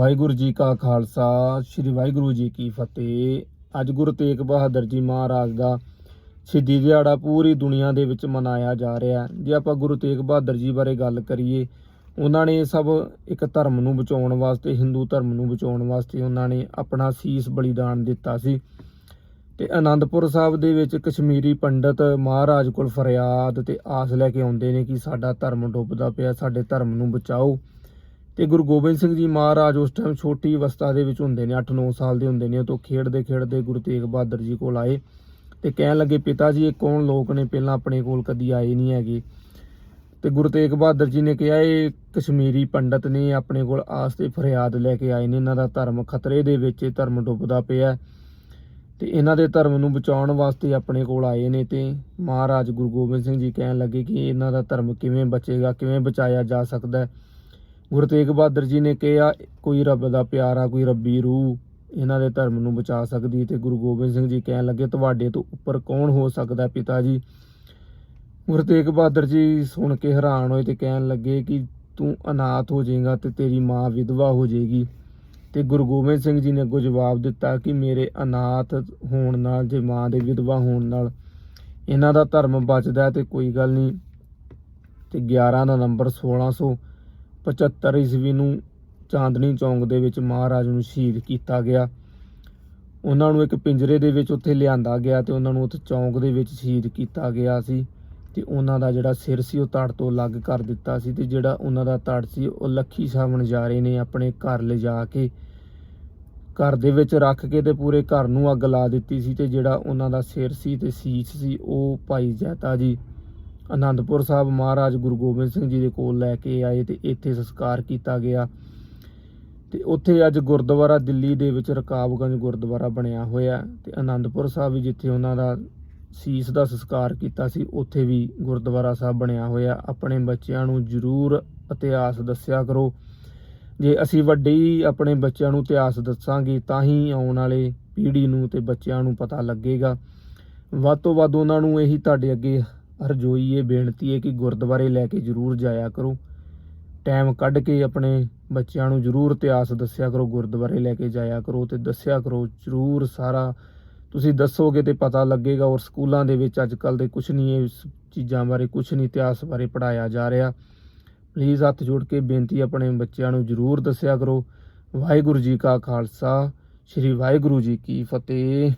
ਵਾਹਿਗੁਰੂ ਜੀ ਕਾ ਖਾਲਸਾ, ਸ੍ਰੀ ਵਾਹਿਗੁਰੂ ਜੀ ਕੀ ਫਤਿਹ। ਅੱਜ ਗੁਰੂ ਤੇਗ ਬਹਾਦਰ ਜੀ ਮਹਾਰਾਜ ਦਾ ਸ਼ਹੀਦੀ ਦਿਹਾੜਾ ਪੂਰੀ ਦੁਨੀਆ ਦੇ ਵਿੱਚ ਮਨਾਇਆ ਜਾ ਰਿਹਾ ਜੇ ਆਪਾਂ ਗੁਰੂ ਤੇਗ ਬਹਾਦਰ ਜੀ ਬਾਰੇ ਗੱਲ ਕਰੀਏ, ਉਹਨਾਂ ਨੇ ਸਭ ਇੱਕ ਧਰਮ ਨੂੰ ਬਚਾਉਣ ਵਾਸਤੇ, ਹਿੰਦੂ ਧਰਮ ਨੂੰ ਬਚਾਉਣ ਵਾਸਤੇ ਉਹਨਾਂ ਨੇ ਆਪਣਾ ਸੀਸ ਬਲੀਦਾਨ ਦਿੱਤਾ ਸੀ। ਤੇ ਆਨੰਦਪੁਰ ਸਾਹਿਬ ਦੇ ਵਿੱਚ ਕਸ਼ਮੀਰੀ ਪੰਡਤ ਮਹਾਰਾਜ ਕੋਲ ਫਰਿਆਦ ਤੇ ਆਸ ਲੈ ਕੇ ਆਉਂਦੇ ਨੇ ਕਿ ਸਾਡਾ ਧਰਮ ਡੁੱਬਦਾ ਪਿਆ, ਸਾਡੇ ਧਰਮ ਨੂੰ ਬਚਾਓ। ਤੇ ਗੁਰੂ ਗੋਬਿੰਦ ਸਿੰਘ ਜੀ ਮਹਾਰਾਜ ਉਸ ਟਾਈਮ ਛੋਟੀ ਅਵਸਥਾ ਦੇ ਵਿੱਚ ਹੁੰਦੇ ਨੇ 8-9 ਸਾਲ ਦੇ ਹੁੰਦੇ ਨੇ, ਉਹ ਤੋਂ ਖੇਡਦੇ ਖੇਡਦੇ ਗੁਰੂ ਤੇਗ ਬਹਾਦਰ ਜੀ ਕੋਲ ਆਏ ਤੇ ਕਹਿਣ ਲੱਗੇ, ਪਿਤਾ ਜੀ, ਇਹ ਕੌਣ ਲੋਕ ਨੇ? ਪਹਿਲਾਂ ਆਪਣੇ ਕੋਲ ਕਦੀ ਆਏ ਨਹੀਂ ਹੈਗੇ। ਤੇ ਗੁਰੂ ਤੇਗ ਬਹਾਦਰ ਜੀ ਨੇ ਕਿਹਾ, ਇਹ ਕਸ਼ਮੀਰੀ ਪੰਡਤ ਨੇ ਆਪਣੇ ਕੋਲ ਆਸ ਤੇ ਫਰਿਆਦ ਲੈ ਕੇ ਆਏ ਨੇ। ਇਹਨਾਂ ਦਾ ਧਰਮ ਖਤਰੇ ਦੇ ਵਿੱਚ, ਇਹ ਧਰਮ ਡੁੱਬਦਾ ਪਿਆ ਤੇ ਇਹਨਾਂ ਦੇ ਧਰਮ ਨੂੰ ਬਚਾਉਣ ਵਾਸਤੇ ਆਪਣੇ ਕੋਲ ਆਏ ਨੇ। ਤੇ ਮਹਾਰਾਜ ਗੁਰੂ ਗੋਬਿੰਦ ਸਿੰਘ ਜੀ ਕਹਿਣ ਲੱਗੇ ਕਿ ਇਹਨਾਂ ਦਾ ਧਰਮ ਕਿਵੇਂ ਬਚੇਗਾ, ਕਿਵੇਂ ਬਚਾਇਆ ਜਾ ਸਕਦਾ ਗੁਰੂ ਤੇਗ ਬਹਾਦਰ ਜੀ ਨੇ ਕਿਹਾ, ਕੋਈ ਰੱਬ ਦਾ ਪਿਆਰਾ ਕੋਈ ਰੱਬੀ ਰੂਹ, ਇਹਨਾਂ ਦੇ ਧਰਮ ਨੂੰ ਬਚਾ ਸਕਦੀ ਤੇ ਗੁਰੂ ਗੋਬਿੰਦ ਸਿੰਘ ਜੀ ਕਹਿਣ ਲੱਗੇ, ਤੁਹਾਡੇ ਤੋਂ ਉੱਪਰ ਕੌਣ ਹੋ ਸਕਦਾ ਪਿਤਾ ਜੀ? ਗੁਰੂ ਤੇਗ ਬਹਾਦਰ ਜੀ ਸੁਣ ਕੇ ਹੈਰਾਨ ਹੋਏ ਤੇ ਕਹਿਣ ਲੱਗੇ ਕਿ ਤੂੰ ਅਨਾਥ ਹੋ ਜਾਏਗਾ ਤੇ ਤੇਰੀ ਮਾਂ ਵਿਧਵਾ ਹੋ ਜਾਏਗੀ। ਤੇ ਗੁਰੂ ਗੋਬਿੰਦ ਸਿੰਘ ਜੀ ਨੇ ਅੱਗੋਂ ਜਵਾਬ ਦਿੱਤਾ ਕਿ ਮੇਰੇ ਅਨਾਥ ਹੋਣ ਨਾਲ, ਜੇ ਮਾਂ ਦੇ ਵਿਧਵਾ ਹੋਣ ਨਾਲ ਇਹਨਾਂ ਦਾ ਧਰਮ ਬਚਦਾ ਹੈ ਤੇ ਕੋਈ ਗੱਲ ਨਹੀਂ। ਤੇ 11 ਦਾ ਨੰਬਰ 1675 ਈਸਵੀ ਨੂੰ ਚਾਂਦਨੀ ਚੌਂਕ ਦੇ ਵਿੱਚ ਮਹਾਰਾਜ ਨੂੰ ਸ਼ਹੀਦ ਕੀਤਾ ਗਿਆ। ਉਹਨਾਂ ਨੂੰ ਇੱਕ ਪਿੰਜਰੇ ਦੇ ਵਿੱਚ ਉੱਥੇ ਲਿਆਂਦਾ ਗਿਆ ਤੇ ਉਹਨਾਂ ਨੂੰ ਉੱਥੇ ਚੌਂਕ ਦੇ ਵਿੱਚ ਸ਼ਹੀਦ ਕੀਤਾ ਗਿਆ ਸੀ ਤੇ ਉਹਨਾਂ ਦਾ ਜਿਹੜਾ ਸਿਰ ਸੀ ਉਹ ਧੜ ਤੋਂ ਅਲੱਗ ਕਰ ਦਿੱਤਾ ਸੀ ਤੇ ਜਿਹੜਾ ਉਹਨਾਂ ਦਾ ਧੜ ਸੀ ਉਹ ਲੱਖੀ ਸ਼ਾਹ ਵਣਜਾਰੇ ਨੇ ਆਪਣੇ ਘਰ ਲਿਜਾ ਕੇ, ਘਰ ਦੇ ਵਿੱਚ ਰੱਖ ਕੇ ਤੇ ਪੂਰੇ ਘਰ ਨੂੰ ਅੱਗ ਲਾ ਦਿੱਤੀ ਸੀ ਤੇ ਜਿਹੜਾ ਉਹਨਾਂ ਦਾ ਸਿਰ ਸੀ ਤੇ ਸੀਸ ਸੀ ਉਹ ਭਾਈ ਜੈਤਾ ਜੀ ਅਨੰਦਪੁਰ ਸਾਹਿਬ ਮਹਾਰਾਜ ਗੁਰੂ ਗੋਬਿੰਦ ਸਿੰਘ ਜੀ ਦੇ ਕੋਲ ਲੈ ਕੇ ਆਏ ਤੇ ਇੱਥੇ ਸੰਸਕਾਰ ਕੀਤਾ ਗਿਆ। ਤੇ ਉੱਥੇ ਅੱਜ ਗੁਰਦੁਆਰਾ ਦਿੱਲੀ ਦੇ ਵਿੱਚ ਰਕਾਬਗੰਜ ਗੁਰਦੁਆਰਾ ਬਣਿਆ ਹੋਇਆ ਹੈ ਤੇ ਆਨੰਦਪੁਰ ਸਾਹਿਬ ਵੀ ਜਿੱਥੇ ਉਹਨਾਂ ਦਾ ਸੀਸ ਦਾ ਸੰਸਕਾਰ ਕੀਤਾ ਸੀ, ਉੱਥੇ ਵੀ ਗੁਰਦੁਆਰਾ ਸਾਹਿਬ ਬਣਿਆ ਹੋਇਆ। ਆਪਣੇ ਬੱਚਿਆਂ ਨੂੰ ਜ਼ਰੂਰ ਇਤਿਹਾਸ ਦੱਸਿਆ ਕਰੋ। ਜੇ ਅਸੀਂ ਵੱਡੇ ਹੀ ਆਪਣੇ ਬੱਚਿਆਂ ਨੂੰ ਇਤਿਹਾਸ ਦੱਸਾਂਗੇ, ਤਾਂ ਹੀ ਆਉਣ ਵਾਲੇ ਪੀੜ੍ਹੀ ਨੂੰ ਤੇ ਬੱਚਿਆਂ ਨੂੰ ਪਤਾ ਲੱਗੇਗਾ। ਵੱਧ ਤੋਂ ਵੱਧ ਉਹਨਾਂ ਨੂੰ ਇਹੀ ਤੁਹਾਡੇ ਅੱਗੇ ਹਰਜੋਈ ਇਹ ਬੇਨਤੀ ਹੈ ਕਿ ਗੁਰਦੁਆਰੇ ਲੈ ਕੇ ਜ਼ਰੂਰ ਜਾਇਆ ਕਰੋ। ਟਾਈਮ ਕੱਢ ਕੇ ਆਪਣੇ ਬੱਚਿਆਂ ਨੂੰ ਜ਼ਰੂਰ ਇਤਿਹਾਸ ਦੱਸਿਆ ਕਰੋ, ਗੁਰਦੁਆਰੇ ਲੈ ਕੇ ਜਾਇਆ ਕਰੋ ਤੇ ਦੱਸਿਆ ਕਰੋ, ਜ਼ਰੂਰ ਸਾਰਾ ਤੁਸੀਂ ਦੱਸੋਗੇ ਤੇ ਪਤਾ ਲੱਗੇਗਾ ਔਰ ਸਕੂਲਾਂ ਦੇ ਵਿੱਚ ਅੱਜ ਕੱਲ ਦੇ ਕੁਝ ਨਹੀਂ, ਇਸ ਚੀਜ਼ਾਂ ਬਾਰੇ ਕੁਝ ਨਹੀਂ, ਇਤਿਹਾਸ ਬਾਰੇ ਪੜਾਇਆ ਜਾ ਰਿਹਾ। ਪਲੀਜ਼ ਹੱਥ ਜੋੜ ਕੇ ਬੇਨਤੀ ਆਪਣੇ ਬੱਚਿਆਂ ਨੂੰ ਜ਼ਰੂਰ ਦੱਸਿਆ ਕਰੋ। ਵਾਹਿਗੁਰੂ ਜੀ ਕਾ ਖਾਲਸਾ, ਸ੍ਰੀ ਵਾਹਿਗੁਰੂ ਜੀ ਕੀ ਫਤਿਹ।